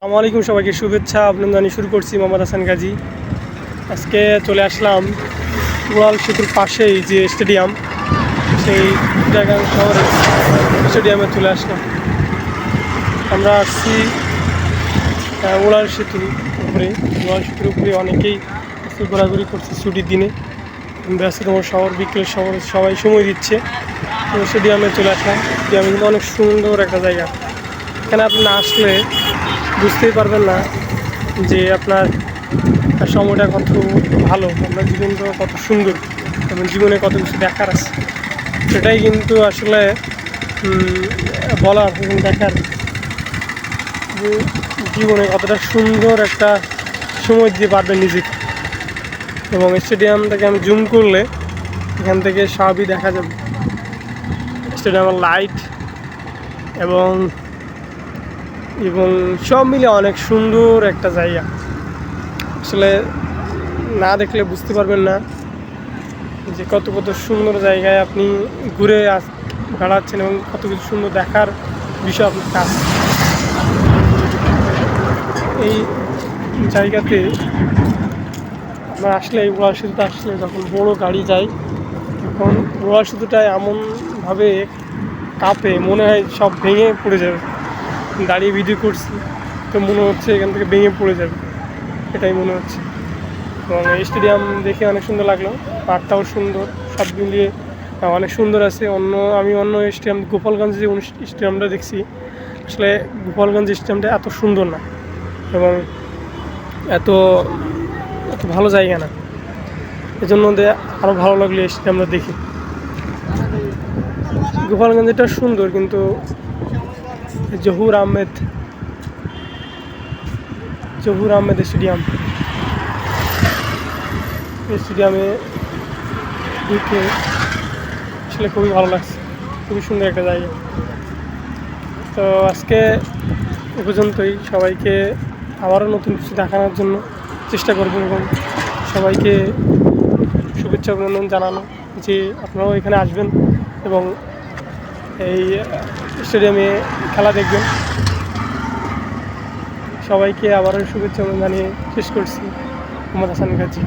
আসসালামু আলাইকুম সবাইকে, শুভেচ্ছা। অভিনন্দন শুরু করছি মোহাম্মদ হাসান গাজী। আজকে চলে আসলাম উড়াল সেতুর পাশেই যে স্টেডিয়াম, সেই জায়গা শহরে স্টেডিয়ামে চলে আসলাম। আমরা আসছি উড়াল সেতুর উপরে। উড়াল সেতুর উপরে অনেকেই ঘোরাঘুরি করছে ছুটির দিনে। ব্যস্ততম শহর, বিকেল শহর, সবাই সময় দিচ্ছে। স্টেডিয়ামে চলে আসলাম। স্টেডিয়ামে কিন্তু অনেক সুন্দর একটা জায়গা। এখানে আপনি আসলে বুঝতেই পারবেন না যে আপনার সময়টা কত ভালো, আপনার জীবনটা কত সুন্দর এবং জীবনে কত কিছু দেখার আছে। সেটাই কিন্তু আসলে বলার এবং দেখার যে জীবনে কতটা সুন্দর একটা সময় দিতে পারবেন নিজেকে। এবং স্টেডিয়াম থেকে আমি জুম করলে এখান থেকে সবই দেখা যাবে। স্টেডিয়ামের লাইট এবং এবং সব মিলে অনেক সুন্দর একটা জায়গা। আসলে না দেখলে বুঝতে পারবেন না যে কত কত সুন্দর জায়গায় আপনি ঘুরে আস, বেড়াচ্ছেন এবং কত কিছু সুন্দর দেখার বিষয় আপনার কাছে। এই জায়গাতে আমরা আসলে এই উড়াল সেতুতে আসলে যখন বড় গাড়ি যায়, তখন উড়াল সেতুটা এমনভাবে কাঁপে, মনে হয় সব ভেঙে পড়ে যাবে। দাঁড়িয়ে ভিডিও করছি, তো মনে হচ্ছে এখান থেকে ভেঙে পড়ে যাবে, এটাই মনে হচ্ছে। এবং স্টেডিয়াম দেখে অনেক সুন্দর লাগল, পার্কটাও সুন্দর, সব মিলিয়ে অনেক সুন্দর আছে। অন্য, আমি অন্য স্টেডিয়াম গোপালগঞ্জ যে স্টেডিয়ামটা দেখছি, আসলে গোপালগঞ্জ স্টেডিয়ামটা এত সুন্দর না, এবং এত এত ভালো জায়গা না। এজন্য আরও ভালো লাগল স্টেডিয়ামটা দেখে। গোপালগঞ্জটা সুন্দর, কিন্তু জহুর আহমেদ। জহুর আহমেদ স্টেডিয়াম এই স্টেডিয়ামে ঢুকে আসলে খুবই ভালো লাগছে। খুবই সুন্দর একটা জায়গা। তো আজকে এ পর্যন্তই। সবাইকে আবারও নতুন কিছু দেখানোর জন্য চেষ্টা করব এবং সবাইকে শুভেচ্ছা অভিনন্দন জানানো যে আপনারাও এখানে আসবেন এবং এই স্টেডিয়ামে খেলা দেখবেন। সবাইকে আবারও শুভেচ্ছা জানিয়ে শেষ করছি। মোহাম্মদ হাসান গাজী